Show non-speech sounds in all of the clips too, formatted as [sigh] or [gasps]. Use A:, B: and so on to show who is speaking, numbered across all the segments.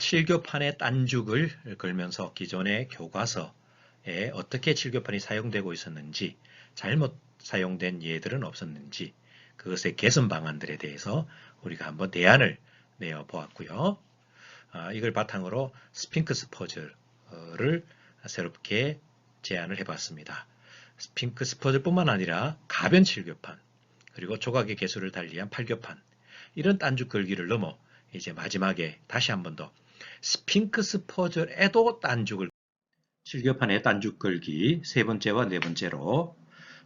A: 칠교판의 딴죽을 걸면서 기존의 교과서에 어떻게 칠교판이 사용되고 있었는지 잘못 사용된 예들은 없었는지 그것의 개선 방안들에 대해서 우리가 한번 대안을 내어 보았고요. 아, 이걸 바탕으로 스핑크스 퍼즐을 새롭게 제안을 해봤습니다. 스핑크스 퍼즐뿐만 아니라 가변 칠교판 그리고 조각의 개수를 달리한 팔교판 이런 딴죽 걸기를 넘어 이제 마지막에 다시 한 번 더 스핑크스 퍼즐에도 딴죽을 칠교판의 딴죽 걸기 세 번째와 네 번째로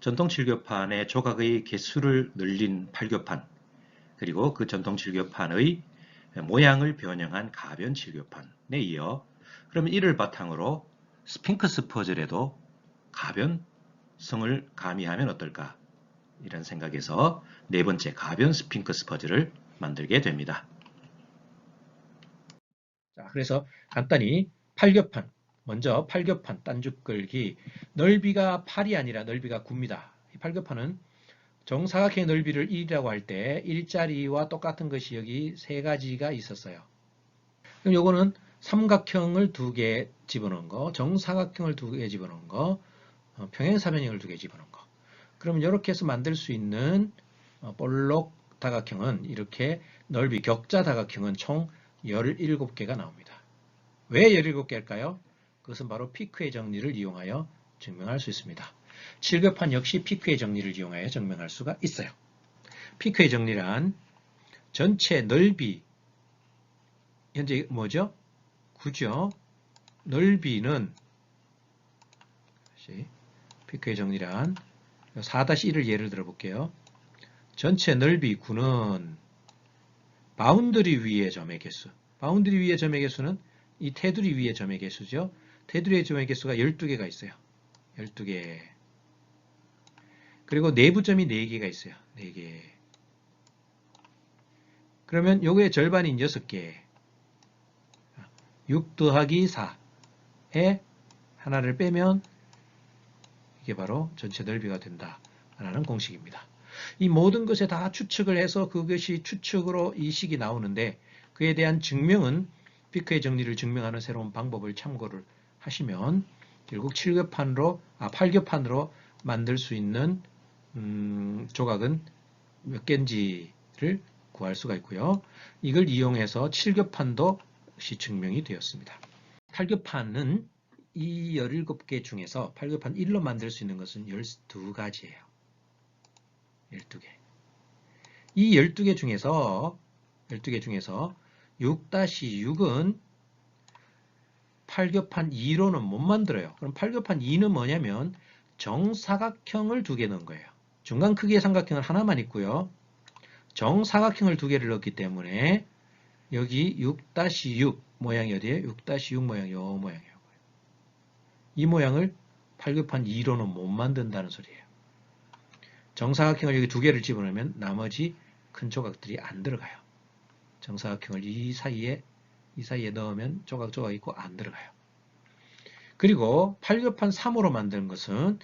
A: 전통 칠교판의 조각의 개수를 늘린 팔교판 그리고 그 전통 칠교판의 모양을 변형한 가변 칠교판에 이어 그러면 이를 바탕으로 스핑크스 퍼즐에도 가변성을 가미하면 어떨까 이런 생각에서 네 번째 가변 스핑크스 퍼즐을 만들게 됩니다. 자, 그래서 간단히 팔교판, 먼저 팔교판 딴죽 걸기 넓이가 8이 아니라 넓이가 9입니다. 이 팔교판은 정사각형의 넓이를 1이라고 할 때 일자리와 똑같은 것이 여기 세 가지가 있었어요. 그럼 요거는 삼각형을 두 개 집어넣은 거, 정사각형을 두 개 집어넣은 거, 어, 평행사변형을 두 개 집어넣은 거. 그러면 이렇게 해서 만들 수 있는 어, 볼록 다각형은 이렇게 넓이 격자 다각형은 총 17개가 나옵니다. 왜 17개일까요? 그것은 바로 피크의 정리를 이용하여 증명할 수 있습니다. 7급판 역시 피크의 정리를 이용하여 증명할 수가 있어요. 피크의 정리란 전체 넓이 현재 뭐죠? 9죠. 넓이는 피크의 정리란 4-1을 예를 들어 볼게요. 전체 넓이 9는 바운드리 위의 점의 개수. 바운드리 위의 점의 개수는 이 테두리 위의 점의 개수죠. 테두리의 점의 개수가 12개가 있어요. 12개. 그리고 내부점이 4개가 있어요. 4개. 그러면 요거의 절반인 6개. 6 더하기 4에 하나를 빼면 이게 바로 전체 넓이가 된다. 라는 공식입니다. 이 모든 것에 다 추측을 해서 그것이 추측으로 이 식이 나오는데 그에 대한 증명은 피크의 정리를 증명하는 새로운 방법을 참고를 하시면 결국 7겹판으로 아 8겹판으로 만들 수 있는 음, 조각은 몇 개인지를 구할 수가 있고요. 이걸 이용해서 7겹판도 시 증명이 되었습니다. 8겹판은 이 17개 중에서 8겹판 1로 만들 수 있는 것은 12가지예요. 12개. 이 12개 중에서 12개 중에서 6-6은 8겹판 2로는 못 만들어요. 그럼 8겹판 2는 뭐냐면 정사각형을 두 개 넣은 거예요. 중간 크기의 삼각형은 하나만 있고요. 정사각형을 두 개를 넣었기 때문에 여기 6-6 모양이 어디에? 6-6 모양, 요 모양이에요. 이 모양을 8겹판 2로는 못 만든다는 소리예요. 정사각형을 여기 두 개를 집어넣으면 나머지 큰 조각들이 안 들어가요. 정사각형을 이 사이에 이 사이에 넣으면 조각조각 있고 안 들어가요. 그리고 8겹판 3으로 만든 것은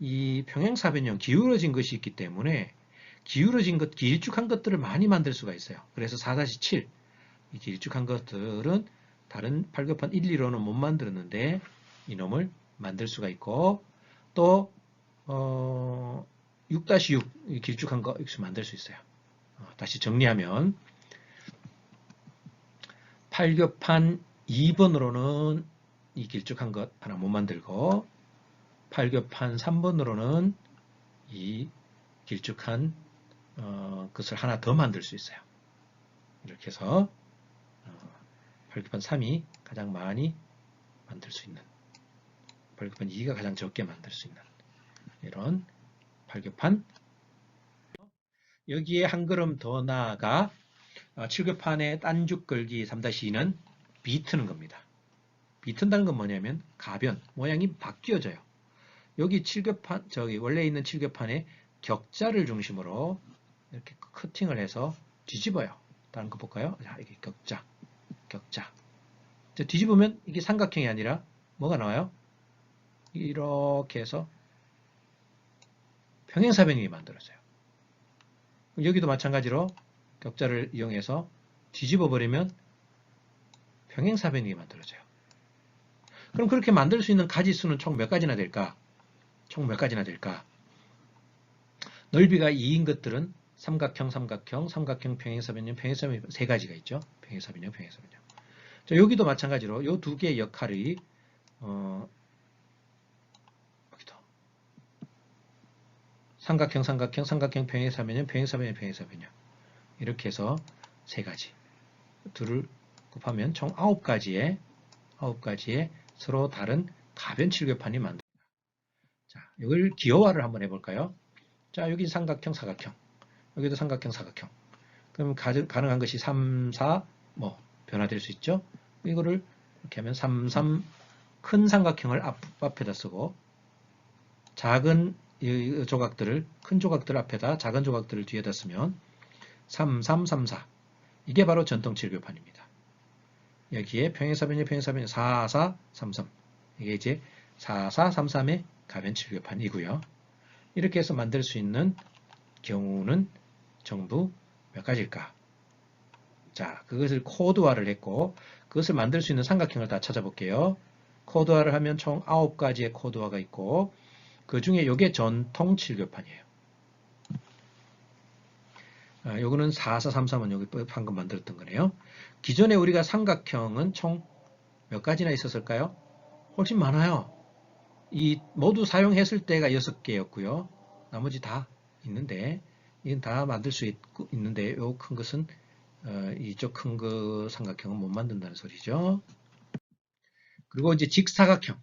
A: 이 평행사변형 기울어진 것이 있기 때문에 기울어진 것, 길쭉한 것들을 많이 만들 수가 있어요. 그래서 4-7 이 길쭉한 것들은 다른 8겹판 1, 2로는 못 만들었는데 이놈을 만들 수가 있고 또 어, 6-6 길쭉한 거 역시 만들 수 있어요. 어, 다시 정리하면 8겹판 2번으로는 이 길쭉한 것 하나 못 만들고 8겹판 3번으로는 이 길쭉한 어, 것을 하나 더 만들 수 있어요. 이렇게 해서 어, 8겹판 3이 가장 많이 만들 수 있는 8겹판 2가 가장 적게 만들 수 있는 이런 팔교판 여기에 한 걸음 더 나아가 7교판의 어, 딴죽 걸기 3-2는 비트는 겁니다. 비튼다는 건 뭐냐면 가변, 모양이 바뀌어져요. 여기 7교판, 저기 원래 있는 7교판에 격자를 중심으로 이렇게 커팅을 해서 뒤집어요. 다른 거 볼까요? 자, 이게 격자, 격자. 뒤집으면 이게 삼각형이 아니라 뭐가 나와요? 이렇게 해서 평행사변이 만들어져요. 여기도 마찬가지로 격자를 이용해서 뒤집어 버리면 평행사변이 만들어져요. 그럼 그렇게 만들 수 있는 가지 수는 총 몇 가지나 될까? 총 몇 가지나 될까? 넓이가 2인 것들은 삼각형, 삼각형, 삼각형, 평행사변형, 평행사변형 세 가지가 있죠. 평행사변형, 평행사변형. 자, 여기도 마찬가지로 이 두 개의 역할이 어, 여기도 삼각형, 삼각형, 삼각형, 평행사변형, 평행사변형, 평행사변형 이렇게 해서 세 가지 둘을 곱하면 총 아홉 가지의 아홉 가지의 서로 다른 가변 칠교판이 만듭니다. 자, 이걸 기호화를 한번 해볼까요? 자, 여기 삼각형, 사각형. 여기도 삼각형, 사각형. 그럼 가, 능한 것이 3, 4, 뭐, 변화될 수 있죠? 이거를 이렇게 하면 3, 3, 큰 삼각형을 앞, 앞에다 쓰고, 작은 이 조각들을, 큰 조각들 앞에다 작은 조각들을 뒤에다 쓰면 3, 3, 3, 4. 이게 바로 전통 칠교판입니다. 여기에 평행사변이 평행사변이 4, 4, 3, 3. 이게 이제 4, 4, 3, 3의 가변 칠교판이고요. 이렇게 해서 만들 수 있는 경우는 전부 몇 가지일까? 자, 그것을 코드화를 했고 그것을 만들 수 있는 삼각형을 다 찾아볼게요. 코드화를 하면 총 9가지의 코드화가 있고 그 중에 이게 전통 칠교판이에요. 아, 요거는 4433은 여기 방금 만들었던 거네요. 기존에 우리가 삼각형은 총 몇 가지나 있었을까요? 훨씬 많아요. 이 모두 사용했을 때가 6개였고요. 나머지 다 있는데 이건 다 만들 수 있, 는데 요 큰 것은 어, 이쪽 큰거 삼각형은 못 만든다는 소리죠. 그리고 이제 직사각형.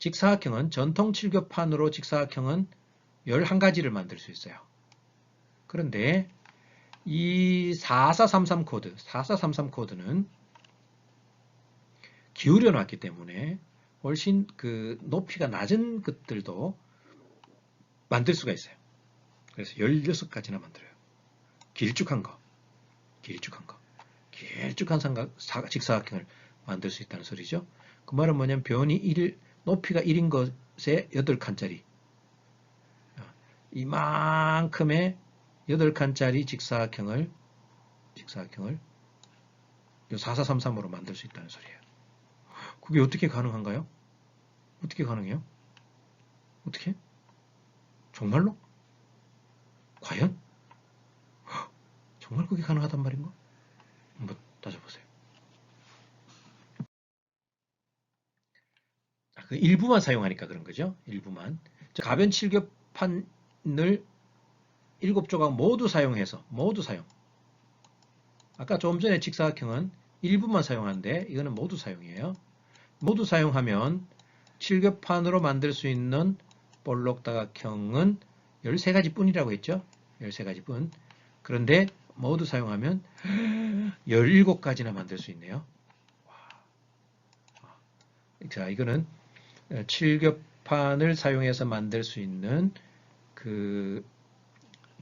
A: 직사각형은 전통 칠교판으로 직사각형은 11가지를 만들 수 있어요. 그런데 이 4433 코드, 4433 코드는 기울여 놨기 때문에 훨씬 그 높이가 낮은 것들도 만들 수가 있어요. 그래서 16가지나 만들어요. 길쭉한 거, 길쭉한 거, 길쭉한 삼각, 직사각형을 만들 수 있다는 소리죠. 그 말은 뭐냐면 변이 1, 높이가 1인 것에 8칸짜리 이만큼의 8칸짜리 직사각형을 직사각형을 4433으로 만들 수 있다는 소리예요. 그게 어떻게 가능한가요? 어떻게 가능해요? 어떻게? 정말로? 과연? 정말 그게 가능하단 말인가? 한번 따져보세요. 그 일부만 사용하니까 그런 거죠. 일부만. 가변 칠교판을 일곱 조각 모두 사용해서 모두 사용. 아까 조금 전에 직사각형은 일부만 사용하는데 이거는 모두 사용이에요. 모두 사용하면 칠교판으로 만들 수 있는 볼록 다각형은 13가지 뿐이라고 했죠. 13가지 뿐. 그런데 모두 사용하면 [gasps] 17가지나 만들 수 있네요. 자, 이거는 칠교판을 사용해서 만들 수 있는 그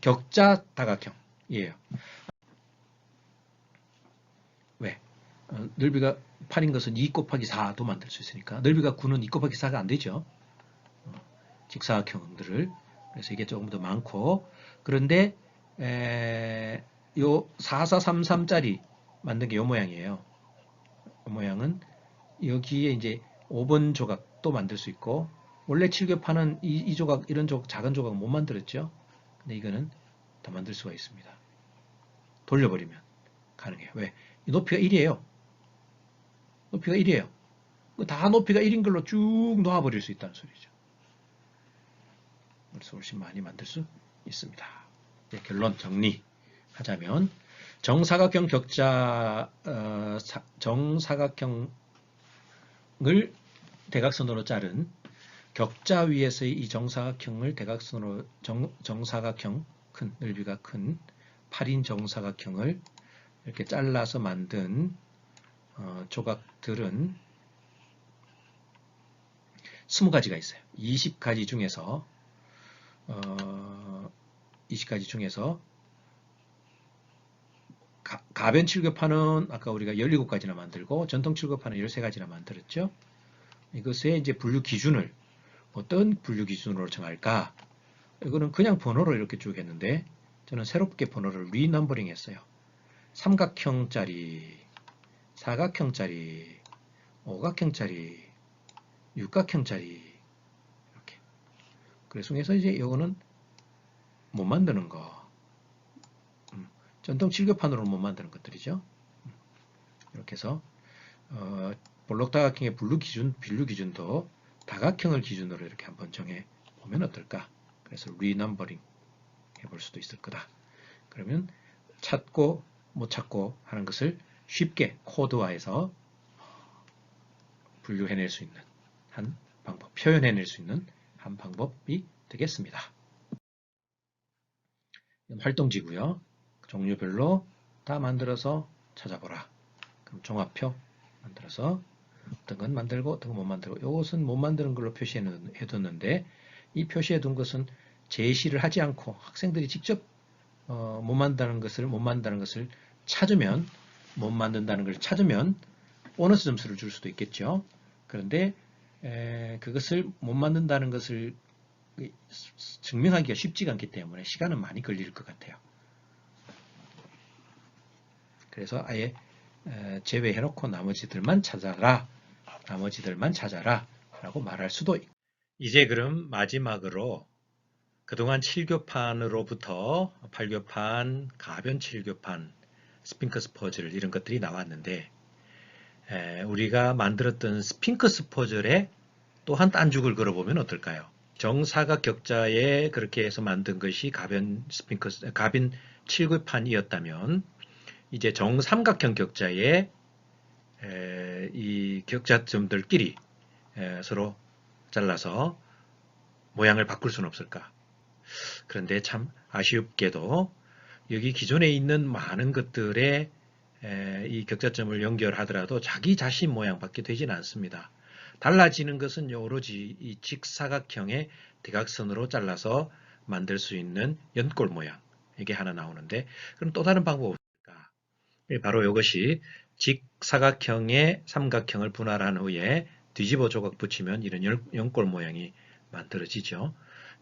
A: 격자 다각형이에요. 왜? 어, 넓이가 8인 것은 2 곱하기 4도 만들 수 있으니까 넓이가 9는 2 곱하기 4가 안 되죠. 어, 직사각형들을 그래서 이게 조금 더 많고 그런데 에, 요 4433짜리 만든 게 요 모양이에요. 요 모양은 여기에 이제 5번 조각 도 만들 수 있고 원래 칠교판은 이, 이 조각 이런 조각 작은 조각 못 만들었죠. 근데 이거는 다 만들 수가 있습니다. 돌려버리면 가능해요. 왜? 이 높이가 1이에요. 높이가 1이에요. 다 높이가 1인 걸로 쭉 놓아버릴 수 있다는 소리죠. 그래서 훨씬 많이 만들 수 있습니다. 네, 결론 정리하자면 정사각형 격자 어, 사, 정사각형을 대각선으로 자른 격자 위에서의 이 정사각형을 대각선으로 정, 정사각형 큰 넓이가 큰 8인 정사각형을 이렇게 잘라서 만든 어, 조각들은 20가지가 있어요. 20가지 중에서 어, 20가지 중에서 가, 변 칠급판은 아까 우리가 17가지나 만들고 전통 칠급판은 13가지나 만들었죠. 이것의 이제 분류 기준을 어떤 분류 기준으로 정할까? 이거는 그냥 번호로 이렇게 쭉 했는데 저는 새롭게 번호를 리넘버링 했어요. 삼각형짜리 사각형짜리, 오각형짜리, 육각형짜리 이렇게. 그래서 이제 이거는 못 만드는 거. 음, 전통 칠교판으로는 못 만드는 것들이죠. 음, 이렇게 해서 어, 볼록 다각형의 분류 기준, 분류 기준도 다각형을 기준으로 이렇게 한번 정해 보면 어떨까? 그래서 리넘버링 해볼 수도 있을 거다. 그러면 찾고 못 찾고 하는 것을 쉽게 코드화해서 분류해낼 수 있는 한 방법, 표현해낼 수 있는 한 방법이 되겠습니다. 활동지고요. 종류별로 다 만들어서 찾아보라. 그럼 종합표 만들어서 어떤 건 만들고 어떤 건 못 만들고 이것은 못 만드는 걸로 표시해 뒀는데 이 표시해 둔 것은 제시를 하지 않고 학생들이 직접 어, 못 만든다는 것을 못 만든다는 것을 찾으면 못 만든다는 것을 찾으면 보너스 점수를 줄 수도 있겠죠. 그런데 에, 그것을 못 만든다는 것을 증명하기가 쉽지가 않기 때문에 시간은 많이 걸릴 것 같아요. 그래서 아예 제외해놓고 나머지들만 찾아라. 나머지들만 찾아라. 라고 말할 수도 있고. 이제 그럼 마지막으로 그동안 7교판으로부터 8교판, 가변 7교판, 스핑크스 퍼즐 이런 것들이 나왔는데 에, 우리가 만들었던 스핑크스 퍼즐에 또한 딴죽을 걸어보면 어떨까요? 정사각 격자에 그렇게 해서 만든 것이 가변 스핑크스, 가변 7교판이었다면 이제 정삼각형 격자에 에, 이 격자점들끼리 에, 서로 잘라서 모양을 바꿀 수는 없을까? 그런데 참 아쉽게도 여기 기존에 있는 많은 것들에 에, 이 격자점을 연결하더라도 자기 자신 모양밖에 되지는 않습니다. 달라지는 것은 오로지 이 직사각형의 대각선으로 잘라서 만들 수 있는 연골 모양 이게 하나 나오는데 그럼 또 다른 방법 없을까? 예, 바로 이것이 직사각형의 삼각형을 분할한 후에 뒤집어 조각 붙이면 이런 연골 모양이 만들어지죠.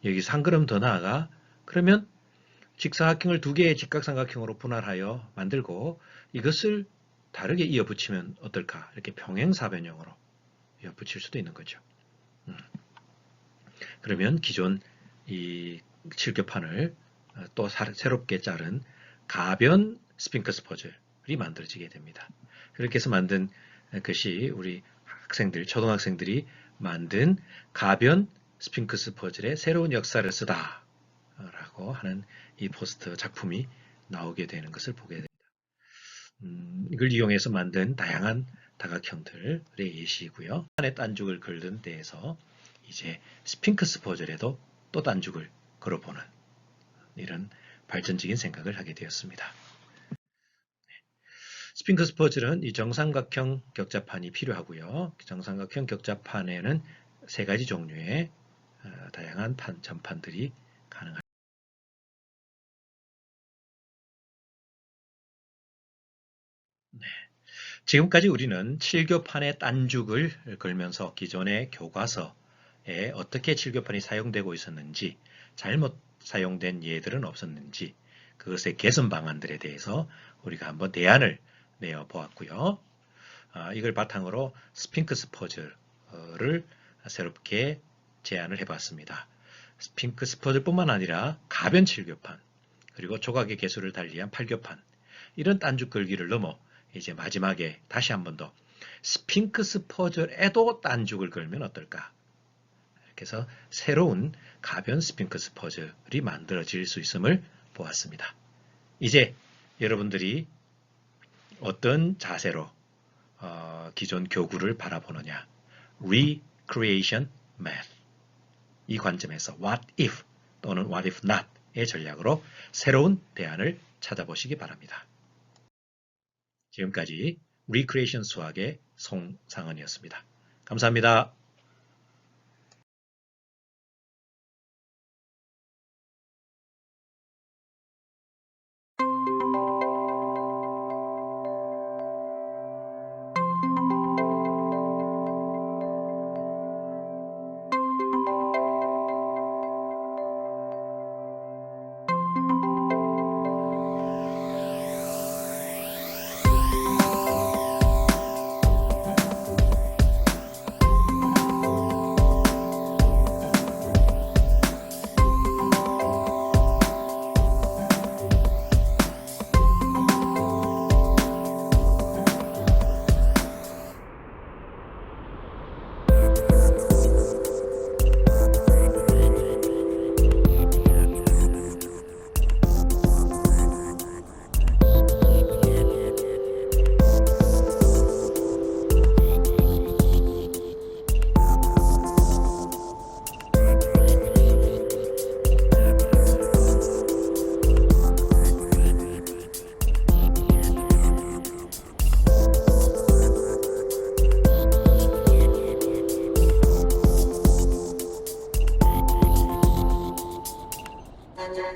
A: 여기서 한 걸음 더 나아가 그러면 직사각형을 두 개의 직각삼각형으로 분할하여 만들고 이것을 다르게 이어 붙이면 어떨까? 이렇게 평행사변형으로 이어 붙일 수도 있는 거죠. 음. 그러면 기존 이 칠교판을 또 새롭게 자른 가변 스핑크스 퍼즐이 만들어지게 됩니다. 그렇게 해서 만든 것이 우리 학생들, 초등학생들이 만든 가변 스핑크스 퍼즐의 새로운 역사를 쓰다 라고 하는 이 포스터 작품이 나오게 되는 것을 보게 됩니다. 음, 이걸 이용해서 만든 다양한 다각형들의 예시이고요. 안에 딴죽을 걸는 데에서 이제 스핑크스 퍼즐에도 또 딴죽을 걸어보는 이런 발전적인 생각을 하게 되었습니다. 스핑크스 퍼즐은 이 정삼각형 격자판이 필요하고요. 정삼각형 격자판에는 세 가지 종류의 어, 다양한 판, 전판들이 가능합니다. 네. 지금까지 우리는 7교판의 딴죽을 걸면서 기존의 교과서에 어떻게 7교판이 사용되고 있었는지 잘못 사용된 예들은 없었는지 그것의 개선 방안들에 대해서 우리가 한번 대안을 내어 보았고요. 아, 이걸 바탕으로 스핑크스 퍼즐을 새롭게 제안을 해봤습니다. 스핑크스 퍼즐뿐만 아니라 가변 7교판 그리고 조각의 개수를 달리한 8교판 이런 딴죽 걸기를 넘어 이제 마지막에 다시 한 번 더 스핑크스 퍼즐에도 딴죽을 걸면 어떨까? 이렇게 해서 새로운 가변 스핑크스 퍼즐이 만들어질 수 있음을 보았습니다. 이제 여러분들이 어떤 자세로 어, 기존 교구를 바라보느냐 Recreation Math 이 관점에서 What if 또는 What if not의 전략으로 새로운 대안을 찾아보시기 바랍니다. 지금까지 Recreation 수학의 송상은이었습니다. 감사합니다.